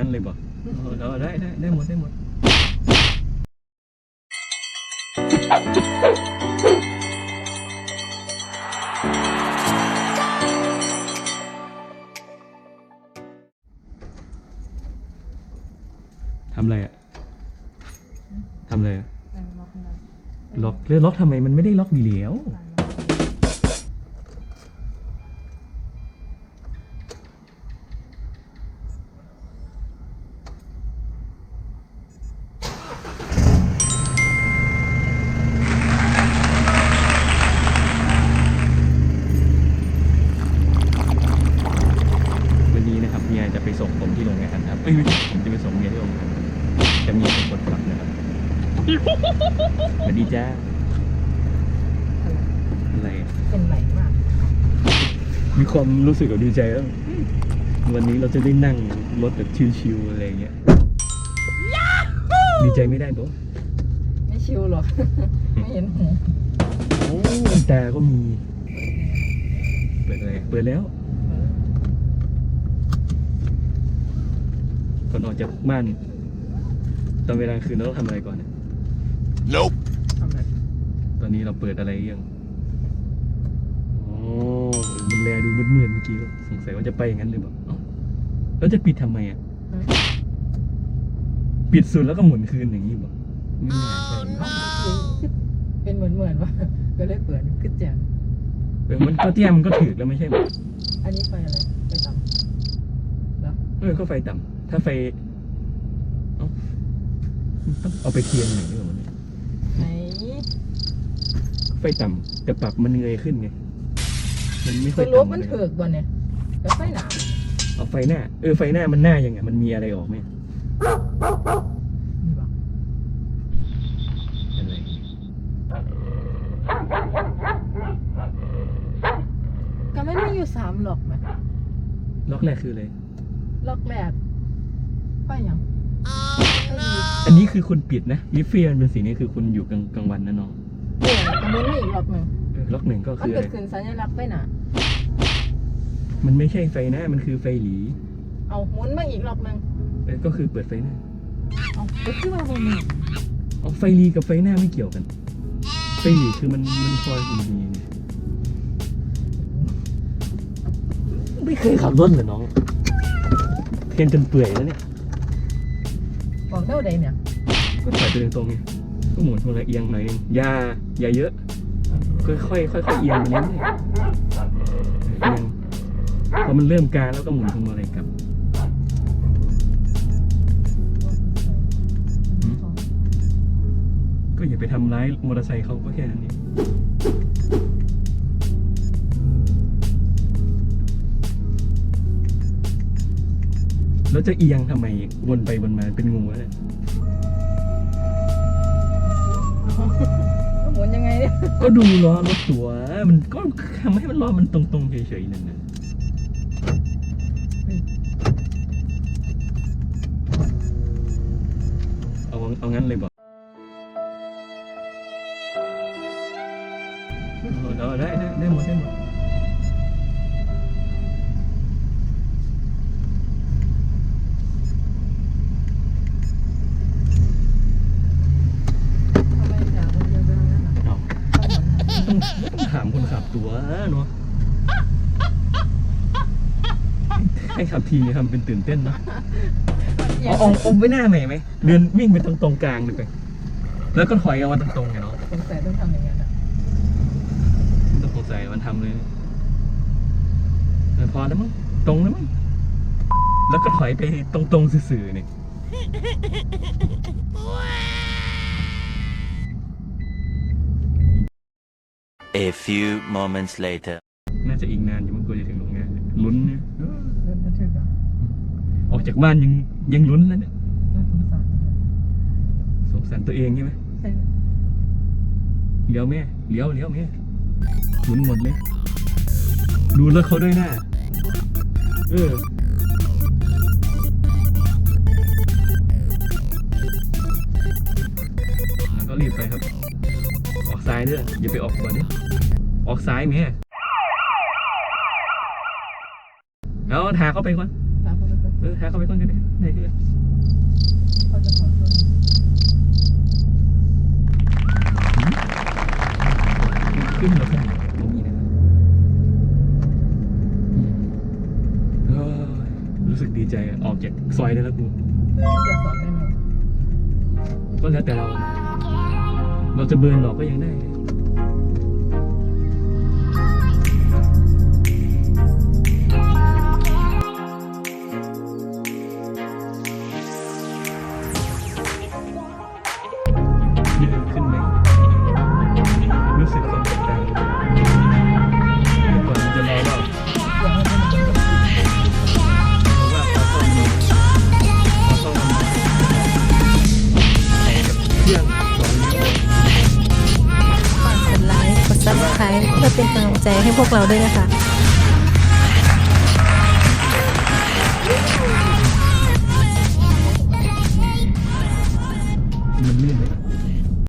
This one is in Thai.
งั้นเลยบอกเอาเอาได้ได้ได้หมดได้หมดทำอะไรอะทำอะไรอะล็อกแล้วล็อกทำไมมันไม่ได้ล็อกดีแล้ว ส่งผมที่โรงงานครับเอ้ยไม่ใช่ผมจะไปส่งเมียที่โรงงานแต่เมียเป็นคนขับนะครับสวัสดีจ้าอะไรอะเป็นไหลมากมีความรู้สึกแบบดีใจแล้ววันนี้เราจะได้นั่งรถแบบชิวๆอะไรอย่างเงี้ยดีใจไม่ได้ตัวไม่ชิวหรอก ไม่เห็นหูโอ้ตาก็มี เปิดเลยเปิดแล้ว ก่อนออกจากบ้าน ตอนเวลากลางคืนเราต้องทำอะไรก่อนเนี่ย Nope. ทำไมตอนนี้เราเปิดอะไรยังอ๋อมันแลดูมืดๆเมื่อกี้สงสัยว่าจะไปอย่างนั้นหรือเปล่าเอ้าแล้วจะปิดทำไมอะ ปิดสุดแล้วก็หมุนคืนอย่างนี้บอกไม่น่าใช่นะเป็นเหมือนเหมือนว่า ก็เลยเปิดขึ้นแจงเออมันก็เตี้ยมันก็ถือแล้วไม่ใช่เหรออันนี้ไฟอะไรไฟต่ำแล้วเออก็ไฟต่ำ ถ้าไฟเอ้าต้องเอาไปเทียนหน่อยดีกว่าเนี่ยไหนไฟต่ำแต่ปรับมันเงยขึ้นไง มันไม่ค่คือยอรูปต่ำมันเลยเถือกบนเนี่ยแล้วไฟหนาเอาไฟหน้า เออไฟหน้ามันหน้ายังไงมันมีอะไรออกไหมนี่บอกอะไรก็ไม่ได้อยู่สามหรอกไหมล็อกแรกคืออะไรล็อกแรก ไฟหยังไฟดีอันนี้คือคุณปิดนะวิฟฟี่มันเป็นสีนี้คือคุณอยู่กลางกลางวันนะน้องเออกระมุนไม่อีกหรอกหนึ่งเออล็อกหนึ่งก็มันคืออะเกิไรดขึ้นสัญลักษณ์ไฟหนามันไม่ใช่ไฟหน้ามันคือไฟหลีเอาหมุนมาอีกรอบหนึ่งเออก็คือเปิดไฟหน้าเอาไปขึ้นมาบนนี้อ๋อไฟหลีกับไฟหน้าไม่เกี่ยวกันไฟหลีคือมันมันคอยดีๆเนี่ยไม่เคยขับรถเหรอน้องเทียนจนเปื่อยแล้วเนี่ยบ อกเท่าใดเนี่ยก็ถอยไปตรงๆไงก็หมุนพวงมาลัยเอียงหน่อยนึงอย่าอย่าเยอะ ค่อยๆค่อยๆเอียงไปเรื่อยๆเอียงพอมันเริ่มกลางแล้วก็หมุนพวงมาลัยกลับก็อย่าไปทำร้ายมอเตอร์ไซค์เขาก็แค่นั้นเอง แล้วจะเอียงทำไมวนไปวนมาเป็นงูแล้วเนี่ยหมุนยังไงเนี่ยก็ดูล้อรถตัวมันก็ทำให้มันล้อมันตรงๆเฉยๆนั่นนะเอาเอางั้นเลยบอกเอาเอาได้ได้ได้หมดได้หมด ถามคนขับตัวเนาะให้ขับทีทำเป็นตื่นเต้นเนาะเอาเอาเอาไว้หน้าใหม่ไหมเดินวิ่งไปตรงตรงกลางเลยไปแล้วก็ถอยเอามาตรงๆไงเนาะสงสัยต้องทำอย่างนั้นอะไม่ต้องสงสัยมันทำเลยเออพอแล้วมั้งตรงแล้วมั้งแล้วก็ถอยไปตรงๆสื่อๆนี่ A few moments later. น่าจะอีกนานอยู่มั้งกว่าจะถึงโรงงานเนี่ยลุ้นเนี่ยเออเดินจะถึงอะออกจากบ้านยังยังลุ้นแล้วเนี่ยน่าสงสารสงสารตัวเองใช่ไหมใช่เลี้ยวแม่เลี้ยวเลี้ยวแม่หมุนหมดเลยดูรถเขาด้วยหน้าเออายด้วยอย่าไปออกขวาดิออกซ้ายแม่แล้วทาเข้าไปก่อนตามเขาไปก่อนเออหาเข้าไปก่อนก็ได้ได้ที่เขาจะขอโทษขึ้นแล้วกันตรงนี้นะครับอืมเฮ้ยรู้สึกดีใจอะออกจากซอยได้แล้วกูจะสอนได้ไหมก็แล้วแต่เรา เราจะเบิร์นหรอกก็ยังได้ ลังใจให้พวกเราด้วยนะคะมันไม่